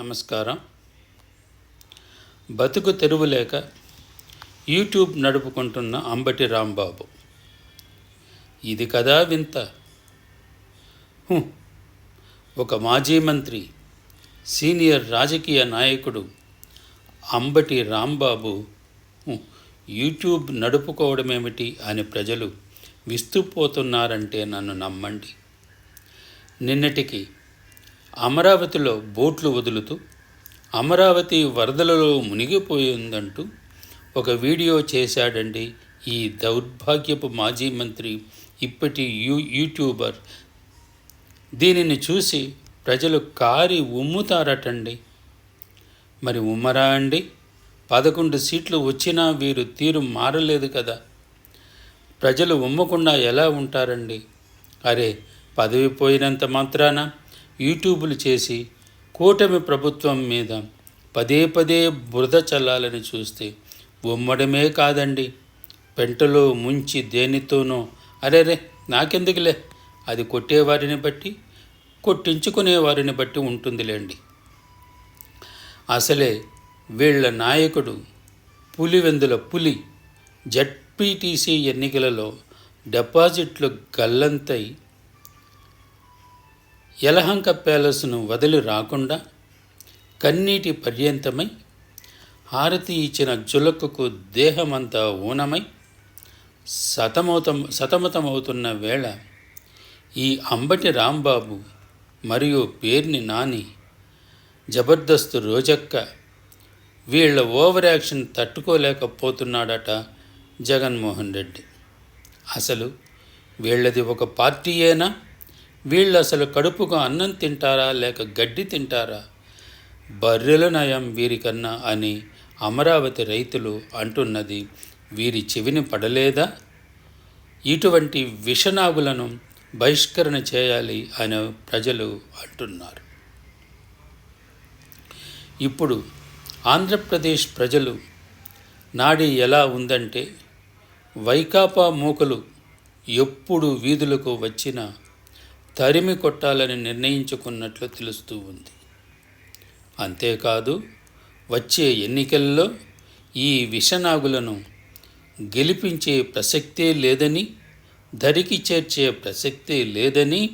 నమస్కారం. బతుకు తెరువులేక యూట్యూబ్ నడుపుకుంటున్న అంబటి రాంబాబు. ఇది కదా వింత. ఒక మాజీ మంత్రి సీనియర్ రాజకీయ నాయకుడు అంబటి రాంబాబు యూట్యూబ్ నడుపుకోవడమేమిటి అని ప్రజలు విస్తుపోతున్నారంటే నన్ను నమ్మండి. నిన్నటికి అమరావతిలో బోట్లు వదులుతూ అమరావతి వరదలలో మునిగిపోయిందంటూ ఒక వీడియో చేశాడండి ఈ దౌర్భాగ్యపు మాజీ మంత్రి ఇప్పటి యూ యూట్యూబర్. దీనిని చూసి ప్రజలు కారి ఉమ్ముతారటండి. మరి ఉమ్మరా అండి? పదకొండు సీట్లు వచ్చినా వీరు తీరు మారలేదు కదా. ప్రజలు ఉమ్మకుండా ఎలా ఉంటారండి? అరే పదవి పోయినంత మాత్రాన? యూట్యూబులు చేసి కూటమి ప్రభుత్వం మీద పదే పదే బురద చల్లాలని చూస్తే ఉమ్మడమే కాదండి. పెంటలో ముంచి దేనితోనో అరేరే నాకెందుకులే? అది కొట్టేవారిని బట్టి కొట్టించుకునే వారిని బట్టి ఉంటుందిలేండి. అసలే వీళ్ళ నాయకుడు పులివెందుల పులి జడ్పీటీసీ ఎన్నికలలో డిపాజిట్లు గల్లంతై యలహంక ప్యాలెస్ను వదిలి రాకుండా కన్నీటి పర్యంతమై హారతి ఇచ్చిన జులకుకు దేహమంతా ఊనమై సతమతం సతమతమవుతున్న వేళ ఈ అంబటి రాంబాబు మరియు పేర్ని నాని జబర్దస్త్ రోజక్క వీళ్ళ ఓవర్ యాక్షన్ తట్టుకోలేకపోతున్నాడట జగన్మోహన్ రెడ్డి. అసలు వీళ్ళది ఒక పార్టీయేనా వీళ్ళు అసలు కడుపుకు అన్నం తింటారా లేక గడ్డి తింటారా? బర్రెల నయం వీరికన్నా అని అమరావతి రైతులు అంటున్నది వీరి చెవిని పడలేదా? ఇటువంటి విషనాగులను బహిష్కరణ చేయాలి అని ప్రజలు అంటున్నారు. ఇప్పుడు ఆంధ్రప్రదేశ్ ప్రజలు నాడి ఎలా ఉందంటే వైకాపా మూకలు ఎప్పుడు వీధులకు వచ్చినా తరిమి కొట్టాలని నిర్ణయించుకున్నట్లు తెలుస్తూ ఉంది. అంతేకాదు వచ్చే ఎన్నికల్లో ఈ విషనాగులను గెలిపించే ప్రసక్తే లేదని ధరికి చేర్చే ప్రసక్తే లేదని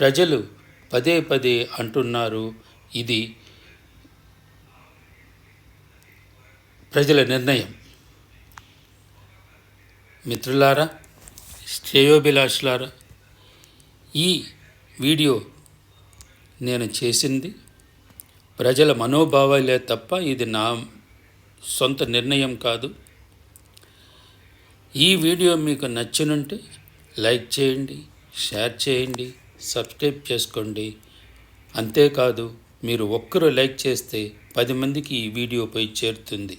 ప్రజలు పదే పదే అంటున్నారు. ఇది ప్రజల నిర్ణయం. మిత్రులారా శ్రేయోభిలాషులారా ఈ వీడియో నేను చేసింది. ప్రజల మనోభావాలే తప్ప ఇది నా సొంత నిర్ణయం కాదు. ఈ వీడియో మీకు నచ్చినుంటే లైక్ చేయండి షేర్ చేయండి సబ్స్క్రైబ్ చేసుకోండి. అంతేకాదు మీరు ఒక్కరు లైక్ చేస్తే పది మందికి ఈ వీడియోపై చేరుతుంది.